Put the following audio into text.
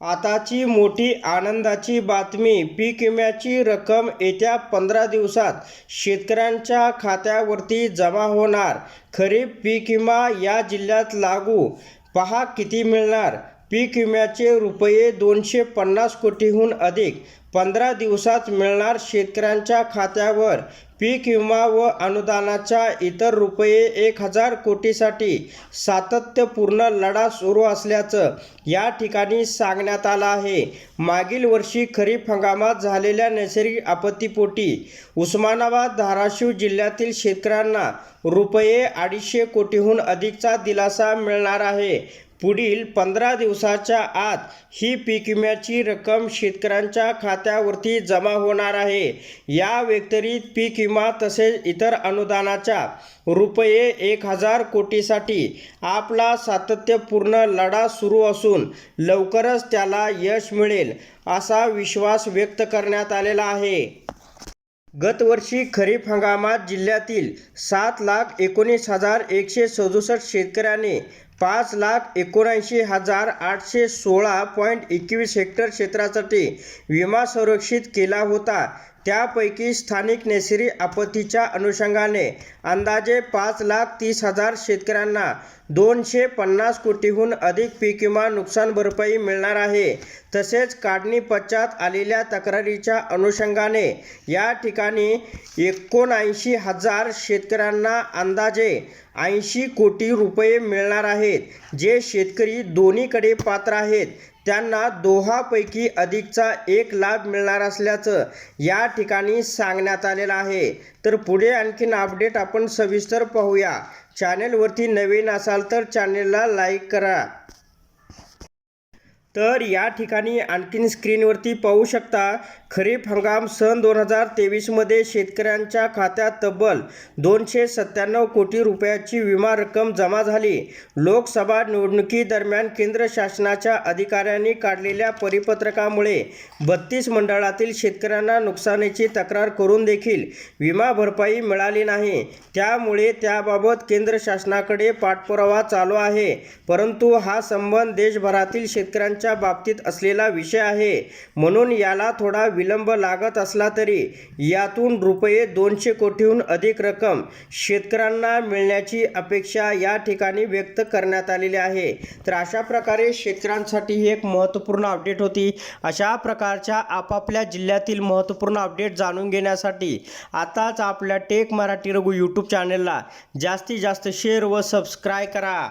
आताची मोठी आनंदाची बातमी पीक विम्याची रक्कम येत्या पंधरा दिवसात शेतकऱ्यांच्या खात्यावरती जमा होणार. खरीप पीक विमा या जिल्ह्यात लागू. पहा किती मिळणार? पीक विम्याचे रुपये दोनशे पन्नास कोटीहून अधिक. पंधरा दिवसात मिळणार शेतकऱ्यांच्या खात्यावर पीक विमा व अनुदानाच्या इतर रुपये एक हजार कोटीसाठी सातत्यपूर्ण लढा सुरू असल्याचं या ठिकाणी सांगण्यात आलं आहे. मागील वर्षी खरीप हंगामात झालेल्या नैसर्गिक आपत्तीपोटी उस्मानाबाद धाराशिव जिल्ह्यातील शेतकऱ्यांना रुपये अडीचशे कोटीहून अधिकचा दिलासा मिळणार आहे. पुढील पंधरा दिवसाच्या आत ही पीक विम्याची रक्कम शेतकऱ्यांच्या खात्यावरती जमा होणार आहे. या व्यतिरिक्त पीक विमा तसेच इतर अनुदानाच्या रुपये एक हजार कोटीसाठी आपला सातत्यपूर्ण लढा सुरू असून लवकरच त्याला यश मिळेल असा विश्वास व्यक्त करण्यात आलेला आहे. गतवर्षी खरीप हंगामात जिल्ह्यातील सात लाख एकोणीस हजार एकशे सदुसष्ट शेतकऱ्यांनी पाच लाख एकोणऐंशी हजार आठशे सोळा पॉईंट एकवीस हेक्टर क्षेत्रासाठी विमा संरक्षित केला होता. त्यापैकी स्थानिक नैसर्गिक आपत्तीच्या अनुषंगाने अंदाजे पाच लाख तीस हजार शेतकऱ्यांना दोनशे पन्नास कोटीहून अधिक पीक विमा नुकसान भरपाई मिळणार आहे. तसेच काढणी पश्चात आलेल्या तक्रारीच्या अनुषंगाने या ठिकाणी एकोणऐंशी हजार शेतकऱ्यांना अंदाजे ऐंशी कोटी रुपये मिळणार आहे. आहेत. जे शेतकरी दोन्हीकडे पात्र आहेत त्यांना दोहापैकी अधिकचा एक लाभ मिळणार असल्याचं या ठिकाणी सांगण्यात आलेलं आहे. तर पुढे आणखीन अपडेट आपण सविस्तर पाहूया. चॅनेलवरती नवीन असाल तर चॅनेलला लाईक करा. तर या ठिकाणी आणखीन स्क्रीनवरती पाहू शकता खरीप हंगाम सन दोन हजार तेवीसमध्ये शेतकऱ्यांच्या खात्यात तब्बल दोनशे सत्त्याण्णव कोटी रुपयाची विमा रक्कम जमा झाली. लोकसभा निवडणुकीदरम्यान केंद्र शासनाच्या अधिकाऱ्यांनी काढलेल्या परिपत्रकामुळे बत्तीस मंडळातील शेतकऱ्यांना नुकसानीची तक्रार करून देखील विमा भरपाई मिळाली नाही. त्यामुळे त्याबाबत केंद्र शासनाकडे पाठपुरावा चालू आहे. परंतु हा संबंध देशभरातील शेतकऱ्यांच्या बाबतीत असलेला विषय आहे. म्हणून याला थोडा विलंब लागत असला तरी यातून रुपये दोनशे कोटीहून अधिक रक्कम शेतकऱ्यांना मिळण्याची अपेक्षा या ठिकाणी व्यक्त करण्यात आलेली आहे. तर अशा प्रकारे शेतकऱ्यांसाठी ही एक महत्त्वपूर्ण अपडेट होती. अशा प्रकारच्या आपापल्या जिल्ह्यातील महत्त्वपूर्ण अपडेट जाणून घेण्यासाठी आताच आपल्या टेक मराठी रघु यूट्यूब चॅनलला जास्तीत जास्त शेअर व सबस्क्राईब करा.